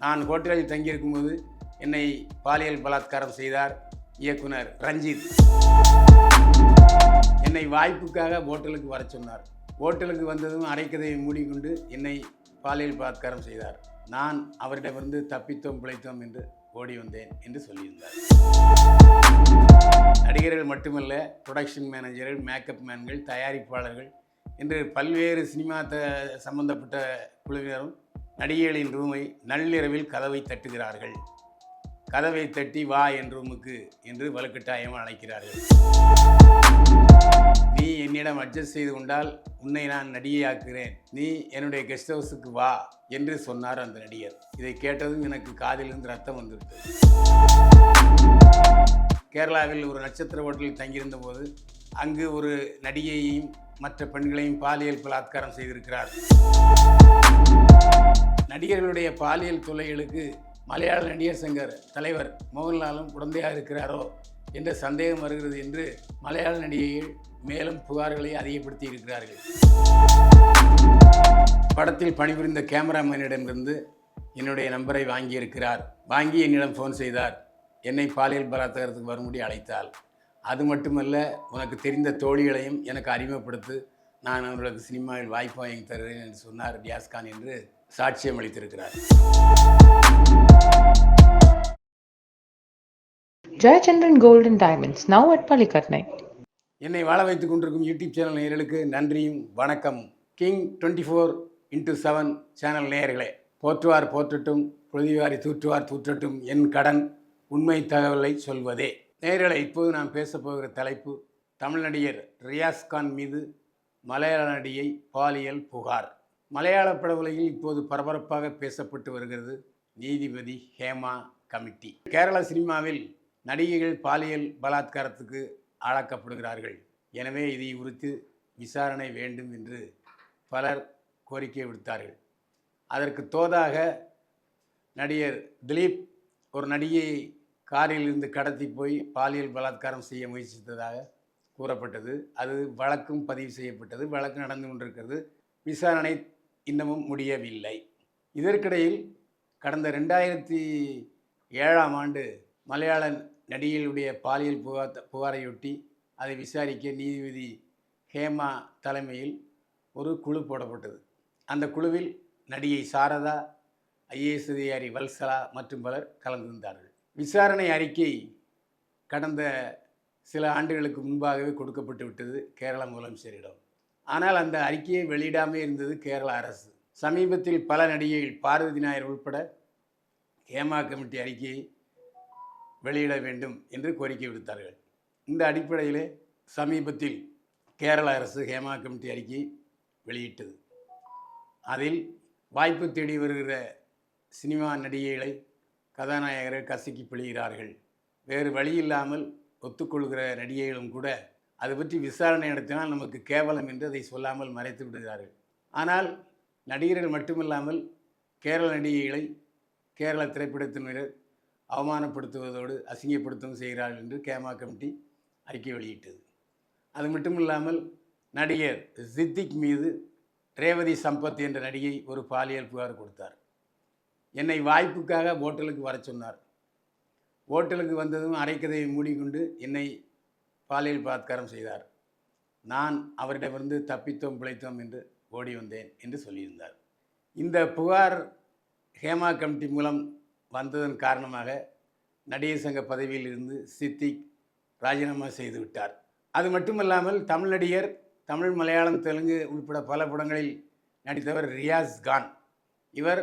நான் ஹோட்டலில் தங்கியிருக்கும்போது என்னை பாலியல் பலாத்காரம் செய்தார் இயக்குனர் ரஞ்சித். என்னை வாய்ப்புக்காக ஹோட்டலுக்கு வர சொன்னார். ஹோட்டலுக்கு வந்ததும் அரைக்கதையை மூடிக்கொண்டு என்னை பாலியல் பலாத்காரம் செய்தார். நான் அவரிடமிருந்து தப்பித்தோம் பிழைத்தோம் என்று ஓடி வந்தேன் என்று சொல்லியிருந்தார். நடிகர்கள் மட்டுமல்ல ப்ரொடக்ஷன் மேனேஜர்கள் மேக்கப் மேன்கள் தயாரிப்பாளர்கள் என்று பல்வேறு சினிமா த சம்பந்தப்பட்ட குழுவினரும் நடிகைகளின் ரூமை நள்ளிரவில் கதவை தட்டுகிறார்கள். கதவை தட்டி வா என் ரூமுக்கு என்று வலுக்கட்டாயமாக அழைக்கிறார்கள். நீ என்னிடம் அட்ஜஸ்ட் செய்து கொண்டால் உன்னை நான் நடிகையாக்குகிறேன். நீ என்னுடைய கெஸ்ட் ஹவுஸுக்கு வா என்று சொன்னார் அந்த நடிகர். இதை கேட்டதும் எனக்கு காதிலிருந்து ரத்தம் வந்துவிட்டது. கேரளாவில் ஒரு நட்சத்திர ஹோட்டலில் தங்கியிருந்த போது அங்கு ஒரு நடிகையையும் மற்ற பெண்களையும் பாலியல் பலாத்காரம் செய்திருக்கிறார். நடிகர்களுடைய பாலியல் தொல்லைகளுக்கு மலையாள நடிகர் சங்கர் தலைவர் மோகன்லாலும் உடந்தையாக இருக்கிறாரோ என்ற சந்தேகம் வருகிறது என்று மலையாள நடிகைகள் மேலும் புகார்களை அதிகப்படுத்தி இருக்கிறார்கள். படத்தில் பணிபுரிந்த கேமராமேனிடமிருந்து என்னுடைய நம்பரை வாங்கியிருக்கிறார். வாங்கி என்னிடம் ஃபோன் செய்தார். என்னை பாலியல் பலாத்காரத்துக்கு வரும்படி அழைத்தால். அது மட்டுமல்ல உனக்கு தெரிந்த தோழிகளையும் எனக்கு அறிமுகப்படுத்து. நான் அவர்களுக்கு சினிமாவில் வாய்ப்பு வாங்கி தருகிறேன் என்று சொன்னார் ரியாஸ்கான் என்று சாட்சியம் அளித்திருக்கிறார். Gold and Diamonds, now at Palikatnai. என்னை வாழ வைத்துக் கொண்டிருக்கும் யூடியூப் சேனல் நேயர்களுக்கு நன்றியும் வணக்கம் king twenty four into seven channel நேயர்களே போற்றுவார் போற்றட்டும் பொழுதிவாரி தூற்றுவார் தூற்றட்டும் என் கடன் உண்மை தகவலை சொல்வதே. நேயர்களை இப்போது நான் பேசப்போகிற தலைப்பு தமிழ் நடிகர் ரியாஸ் கான் மீது மலையாள நடிகை பாலியல் புகார். மலையாள படவுலகில் இப்போது பரபரப்பாக பேசப்பட்டு வருகிறது நீதிபதி ஹேமா கமிட்டி. கேரள சினிமாவில் நடிகைகள் பாலியல் பலாத்காரத்துக்கு ஆளாக்கப்படுகிறார்கள். எனவே இதை குறித்து விசாரணை வேண்டும் என்று பலர் கோரிக்கை விடுத்தார்கள். அதற்கு தோதாக நடிகர் திலீப் ஒரு நடிகையை காரில் இருந்து கடத்தி போய் பாலியல் பலாத்காரம் செய்ய முயற்சித்ததாக கூறப்பட்டது. அது வழக்கும் பதிவு செய்யப்பட்டது. வழக்கு நடந்து கொண்டிருக்கிறது. விசாரணை இன்னமும் முடியவில்லை. இதற்கிடையில் கடந்த ரெண்டாயிரத்தி ஏழாம் ஆண்டு மலையாள நடிகைகளுடைய பாலியல் புகார் புகாரையொட்டி அதை விசாரிக்க நீதிபதி ஹேமா தலைமையில் ஒரு குழு போடப்பட்டது. அந்த குழுவில் நடிகை சாரதா ஐஏஎஸ் அதிகாரி வல்சலா மற்றும் பலர் கலந்திருந்தார்கள் விசாரணை அறிக்கை கடந்த சில ஆண்டுகளுக்கு முன்பாகவே கொடுக்கப்பட்டு விட்டது கேரள முதலமைச்சரிடம். ஆனால் அந்த அறிக்கையை வெளியிடாமல் இருந்தது கேரள அரசு. சமீபத்தில் பல நடிகைகள் பார்வதி நாயர் உட்பட ஹேமா கமிட்டி அறிக்கையை வெளியிட வேண்டும் என்று கோரிக்கை விடுத்தார்கள். இந்த அடிப்படையில் சமீபத்தில் கேரள அரசு ஹேமா கமிட்டி அறிக்கை வெளியிட்டது. அதில் வாய்ப்பு தேடி வருகிற சினிமா நடிகைகளை கதாநாயகர்கள் கசக்கி பிழிகிறார்கள். வேறு வழி இல்லாமல் ஒத்துக்கொள்கிற நடிகைகளும் கூட அது பற்றி விசாரணை நடத்தினால் நமக்கு கேவலம் என்று அதை சொல்லாமல் மறைத்து விடுகிறார்கள். ஆனால் நடிகர்கள் மட்டுமில்லாமல் கேரள நடிகைகளை கேரள திரைப்படத்தினர் அவமானப்படுத்துவதோடு அசிங்கப்படுத்தவும் செய்கிறார்கள் என்று கேமா கமிட்டி அறிக்கை வெளியிட்டது. அது மட்டும் இல்லாமல் நடிகர் சித்திக் மீது ரேவதி சம்பத் என்ற நடிகை ஒரு பாலியல் புகார் கொடுத்தார். என்னை வாய்ப்புக்காக ஹோட்டலுக்கு வர சொன்னார். ஹோட்டலுக்கு வந்ததும் அரைக்கதையை மூடிக்கொண்டு என்னை பாலியல் பலாத்காரம் செய்தார். நான் அவரிடமிருந்து தப்பித்தோம் பிழைத்தோம் என்று ஓடி வந்தேன் என்று சொல்லியிருந்தார். இந்த புகார் ஹேமா கமிட்டி மூலம் வந்ததன் காரணமாக நடிகர் சங்க பதவியில் இருந்து சித்திக் ராஜினாமா செய்து விட்டார். அது மட்டுமல்லாமல் தமிழ் நடிகர் தமிழ் மலையாளம் தெலுங்கு உட்பட பல படங்களில் நடித்தவர் ரியாஸ் கான். இவர்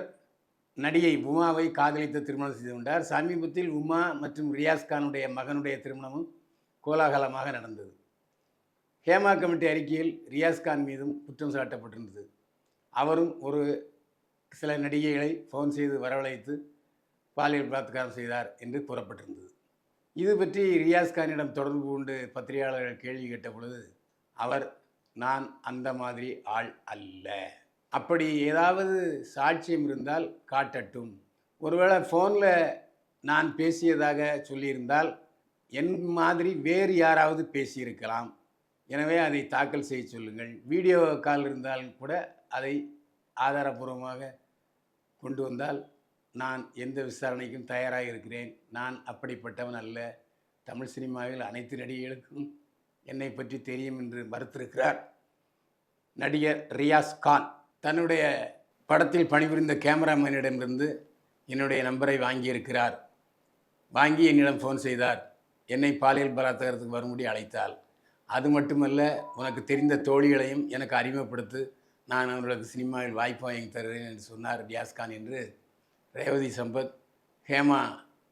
நடிகை உமாவை காதலித்து திருமணம் செய்து கொண்டார். சமீபத்தில் உமா மற்றும் ரியாஸ் கானுடைய மகனுடைய திருமணமும் கோலாகலமாக நடந்தது. ஹேமா கமிட்டி அறிக்கையில் ரியாஸ் கான் மீதும் குற்றம் சாட்டப்பட்டிருந்தது. அவரும் ஒரு சில நடிகைகளை ஃபோன் செய்து வரவழைத்து பாலியல் பலாத்காரம் செய்தார் என்று கூறப்பட்டிருந்தது. இது பற்றி ரியாஸ் கானிடம் தொடர்பு கொண்டு பத்திரிகையாளர்கள் கேள்வி கேட்ட பொழுது அவர் நான் அந்த மாதிரி ஆள் அல்ல. அப்படி ஏதாவது சாட்சியம் இருந்தால் காட்டட்டும். ஒருவேளை ஃபோனில் நான் பேசியதாக சொல்லியிருந்தால் என் மாதிரி வேறு யாராவது பேசியிருக்கலாம். எனவே அதை தாக்கல் செய்ய சொல்லுங்கள். வீடியோ கால் இருந்தால் கூட அதை ஆதாரபூர்வமாக கொண்டு வந்தால் நான் எந்த விசாரணைக்கும் தயாராக இருக்கிறேன். நான் அப்படிப்பட்டவன் அல்ல. தமிழ் சினிமாவில் அனைத்து நடிகைகளுக்கும் என்னை பற்றி தெரியும் என்று மறுத்திருக்கிறார் நடிகர் ரியாஸ் கான். தன்னுடைய படத்தில் பணிபுரிந்த கேமராமேனிடமிருந்து என்னுடைய நம்பரை வாங்கியிருக்கிறார். வாங்கி என்னிடம் ஃபோன் செய்தார். என்னை பாலியல் பலாத்காரத்துக்கு வரும்படி அழைத்தாள் அது மட்டுமல்ல உனக்கு தெரிந்த தோழிகளையும் எனக்கு அறிமுகப்படுத்து நான் அவர்களுக்கு சினிமாவில் வாய்ப்பு வாங்கி தருகிறேன் என்று சொன்னார் ரியாஸ்கான் என்று ரேவதி சம்பத். ஹேமா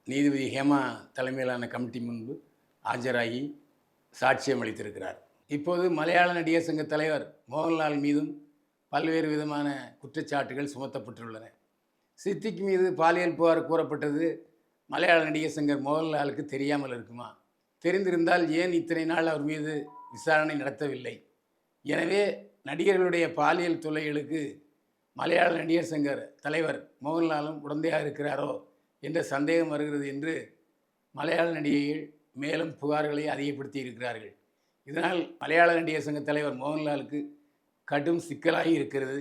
நீதிபதி ஹேமா தலைமையிலான கமிட்டி முன்பு ஆஜராகி சாட்சியம் அளித்திருக்கிறார். இப்போது மலையாள நடிகர் சங்க தலைவர் மோகன்லால் மீதும் பல்வேறு விதமான குற்றச்சாட்டுகள் சுமத்தப்பட்டுள்ளன. சித்திக் மீது பாலியல் புகார் கூறப்பட்டது மலையாள நடிகர் சங்கர் மோகன்லாலுக்கு தெரியாமல் இருக்குமா? தெரிந்திருந்தால் ஏன் இத்தனை நாள் அவர் மீது விசாரணை நடத்தவில்லை? எனவே நடிகர்களுடைய பாலியல் தொல்லைகளுக்கு மலையாள நடிகர் சங்கர் தலைவர் மோகன்லாலும் உடந்தையாக இருக்கிறாரோ என்ற சந்தேகம் வருகிறது என்று மலையாள நடிகைகள் மேலும் புகார்களை அதிகப்படுத்தி இருக்கிறார்கள். இதனால் மலையாள நடிகர் சங்க தலைவர் மோகன்லாலுக்கு கடும் சிக்கலாகி இருக்கிறது.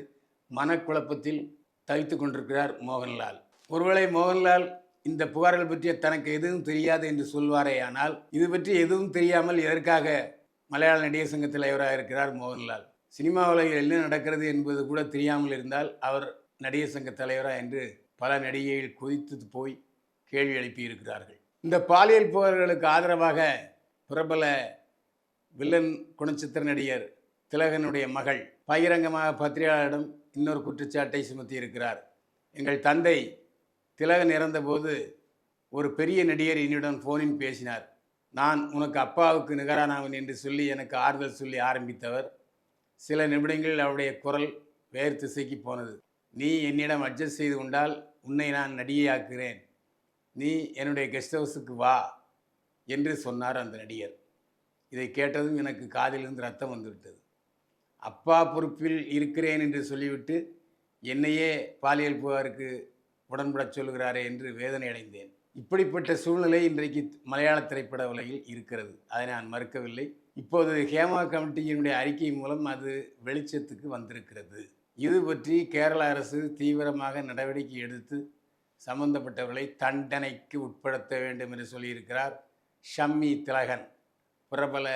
மனக்குழப்பத்தில் தவித்து கொண்டிருக்கிறார் மோகன்லால். ஒருவேளை மோகன்லால் இந்த புகார்கள் பற்றிய தனக்கு எதுவும் தெரியாது என்று சொல்வாரேயானால் இது பற்றி எதுவும் தெரியாமல் எதற்காக மலையாள நடிகர் சங்க தலைவராக இருக்கிறார் மோகன்லால்? சினிமா உலகில் என்ன நடக்கிறது என்பது கூட தெரியாமல் இருந்தால் அவர் நடிகர் சங்க தலைவரா என்று பல நடிகைகள் குதித்து போய் கேள்வி எழுப்பியிருக்கிறார்கள். இந்த பாலியல் புகார்களுக்கு ஆதரவாக பிரபல வில்லன் குணச்சித்திர நடிகர் திலகனுடைய மகள் பகிரங்கமாக பத்திரிகையாளரிடம் இன்னொரு குற்றச்சாட்டை சுமத்தி இருக்கிறார் எங்கள் தந்தை திலகன் இறந்தபோது ஒரு பெரிய நடிகர் என்னுடன் ஃபோனில் பேசினார். நான் உனக்கு அப்பாவுக்கு நிகரானவன் என்று சொல்லி எனக்கு ஆறுதல் சொல்லி ஆரம்பித்தவர். சில நிமிடங்களில் அவருடைய குரல் வேறு திசைக்கு போனது. நீ என்னிடம் அட்ஜஸ்ட் செய்து கொண்டால் உன்னை நான் நடிகையாக்குகிறேன். நீ என்னுடைய கெஸ்ட் ஹவுஸுக்கு வா என்று சொன்னார் அந்த நடிகர். இதை கேட்டதும் எனக்கு காதிலிருந்து ரத்தம் வந்துவிட்டது. அப்பா பொறுப்பில் இருக்கிறேன் என்று சொல்லிவிட்டு என்னையே பாலியல் புகாருக்கு உடன்படச் சொல்கிறாரே என்று வேதனை அடைந்தேன் இப்படிப்பட்ட சூழ்நிலை இன்றைக்கு மலையாள திரைப்பட உலகில் இருக்கிறது. அதை நான் மறுக்கவில்லை. இப்போது ஹேமா கமிட்டியினுடைய அறிக்கை மூலம் அது வெளிச்சத்துக்கு வந்திருக்கிறது. இது பற்றி கேரள அரசு தீவிரமாக நடவடிக்கை எடுத்து சம்பந்தப்பட்டவர்களை தண்டனைக்கு உட்படுத்த வேண்டும் என்று சொல்லியிருக்கிறார் ஷம்மி திலகன். பிரபல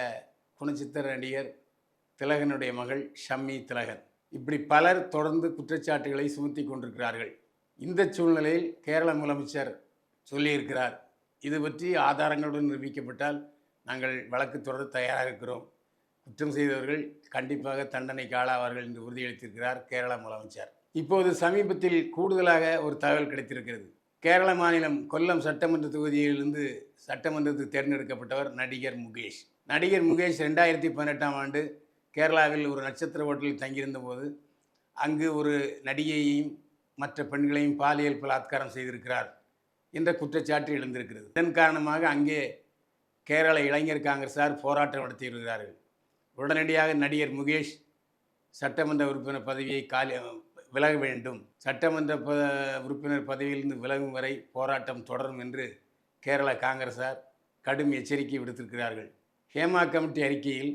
குணச்சித்திர நடிகர் திலகனுடைய மகள் ஷம்மி திலகன். இப்படி பலர் தொடர்ந்து குற்றச்சாட்டுகளை சுமத்தி கொண்டிருக்கிறார்கள். இந்த சூழ்நிலையில் கேரள முதலமைச்சர் சொல்லியிருக்கிறார் இது பற்றி ஆதாரங்களுடன் நிரூபிக்கப்பட்டால் நாங்கள் வழக்கு தொடர தயாராக இருக்கிறோம். குற்றம் செய்தவர்கள் கண்டிப்பாக தண்டனைக்கு ஆளாவார்கள் என்று உறுதியளித்திருக்கிறார் கேரள முதலமைச்சர். இப்போது சமீபத்தில் கூடுதலாக ஒரு தகவல் கிடைத்திருக்கிறது. கேரள மாநிலம் கொல்லம் சட்டமன்ற தொகுதியிலிருந்து சட்டமன்றத்துக்கு தேர்ந்தெடுக்கப்பட்டவர் நடிகர் முகேஷ். நடிகர் முகேஷ் ரெண்டாயிரத்தி பதினெட்டாம் ஆண்டு கேரளாவில் ஒரு நட்சத்திர ஹோட்டலில் தங்கியிருந்த போது அங்கு ஒரு நடிகையையும் மற்ற பெண்களையும் பாலியல் பலாத்காரம் செய்திருக்கிறார் என்ற குற்றச்சாட்டு எழுந்திருக்கிறது. இதன் காரணமாக அங்கே கேரள இளைஞர் காங்கிரஸார் போராட்டம் நடத்தி வருகிறார்கள். உடனடியாக நடிகர் முகேஷ் சட்டமன்ற உறுப்பினர் பதவியை காலி விலக வேண்டும். சட்டமன்ற ப உறுப்பினர் பதவியிலிருந்து விலகும் வரை போராட்டம் தொடரும் என்று கேரள காங்கிரஸார் கடும் எச்சரிக்கை விடுத்திருக்கிறார்கள். ஹேமா கமிட்டி அறிக்கையில்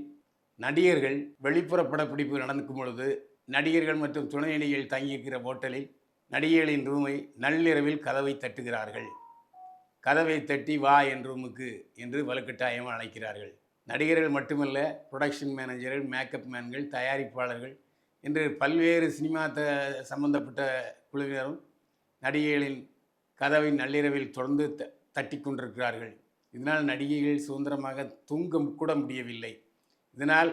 நடிகர்கள் வெளிப்புற படப்பிடிப்பு நடக்கும் பொழுது நடிகர்கள் மற்றும் துணை நடிகைகள் தங்கியிருக்கிற ஹோட்டலில் நடிகைகளின் ரூமை நள்ளிரவில் கதவை தட்டுகிறார்கள். கதவை தட்டி வா என் ரூமுக்கு என்று வலுக்கட்டாயமாக அழைக்கிறார்கள். நடிகர்கள் மட்டுமல்ல ப்ரொடக்ஷன் மேனேஜர்கள் மேக்கப் மேன்கள் தயாரிப்பாளர்கள் என்று பல்வேறு சினிமா த சம்பந்தப்பட்ட குழுவினரும் நடிகைகளின் கதவை நள்ளிரவில் தொடர்ந்து த தட்டி கொண்டிருக்கிறார்கள். இதனால் நடிகைகள் சுதந்திரமாக தூங்க கூட முடியவில்லை. இதனால்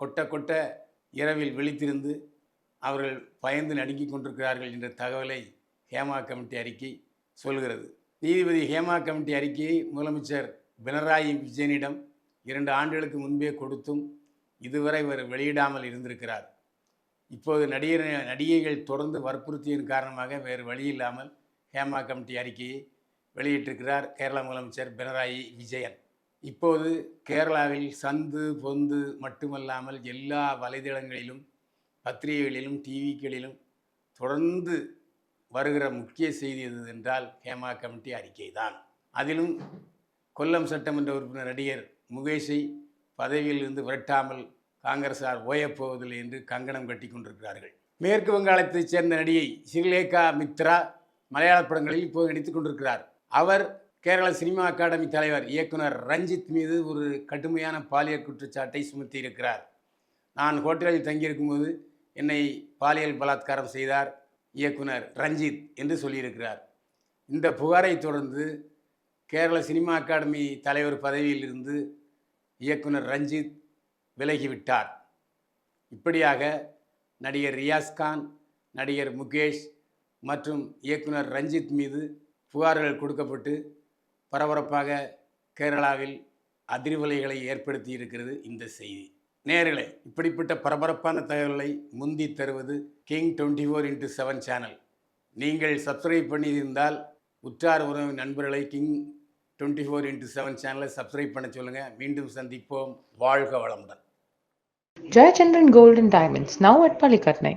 கொட்ட கொட்ட இரவில் விழித்திருந்து அவர்கள் பயந்து நடுங்கிக் கொண்டிருக்கிறார்கள் என்ற தகவலை ஹேமா கமிட்டி அறிக்கை சொல்கிறது. நீதிபதி ஹேமா கமிட்டி அறிக்கையை முதலமைச்சர் பினராயி விஜயனிடம் இரண்டு ஆண்டுகளுக்கு முன்பே கொடுத்தும் இதுவரை இவர் வெளியிடாமல் இருந்திருக்கிறார். இப்போது நடிகர் நடிகைகள் தொடர்ந்து வற்புறுத்தியின் காரணமாக வேறு வழி இல்லாமல் ஹேமா கமிட்டி அறிக்கையை வெளியிட்டிருக்கிறார் கேரள முதலமைச்சர் பினராயி விஜயன். இப்போது கேரளாவில் சந்து பொந்து மட்டுமல்லாமல் எல்லா வலைதளங்களிலும் பத்திரிகைகளிலும் டிவிக்களிலும் தொடர்ந்து வருகிற முக்கிய செய்தி எது என்றால் ஹேமா கமிட்டி அறிக்கை தான் அதிலும் கொல்லம் சட்டமன்ற உறுப்பினர் நடிகர் முகேஷை பதவியிலிருந்து விரட்டாமல் காங்கிரசார் ஓயப்போவதில்லை என்று கங்கணம் கட்டி கொண்டிருக்கிறார்கள். மேற்கு வங்காளத்தைச் சேர்ந்த நடிகை ஸ்ரீலேகா மித்ரா மலையாள படங்களில் இப்போது நடித்துக் கொண்டிருக்கிறார். அவர் கேரள சினிமா அகாடமி தலைவர் இயக்குனர் ரஞ்சித் மீது ஒரு கடுமையான பாலியல் குற்றச்சாட்டை சுமத்தி இருக்கிறார் நான் ஹோட்டலில் தங்கியிருக்கும்போது என்னை பாலியல் பலாத்காரம் செய்தார் இயக்குனர் ரஞ்சித் என்று சொல்லியிருக்கிறார். இந்த புகாரை தொடர்ந்து கேரள சினிமா அகாடமி தலைவர் பதவியிலிருந்து இயக்குனர் ரஞ்சித் விலகிவிட்டார். இப்படியாக நடிகர் ரியாஸ்கான் நடிகர் முகேஷ் மற்றும் இயக்குனர் ரஞ்சித் மீது புகார்கள் கொடுக்கப்பட்டு பரபரப்பாக கேரளாவில் அதிர்வலைகளை ஏற்படுத்தி இருக்கிறது இந்த செய்தி. நேர்களே இப்படிப்பட்ட பரபரப்பான தகவல்களை முந்தி தருவது king twenty four into seven channel நீங்கள் சப்ஸ்கிரைப் பண்ணியிருந்தால் உற்றார் உறவு நண்பர்களை king twenty four into seven சேனலை சப்ஸ்கிரைப் பண்ண சொல்லுங்கள் மீண்டும் சந்திப்போம். வாழ்க வளமுடன். Jayachandran golden diamonds now at பள்ளிக்கட்னை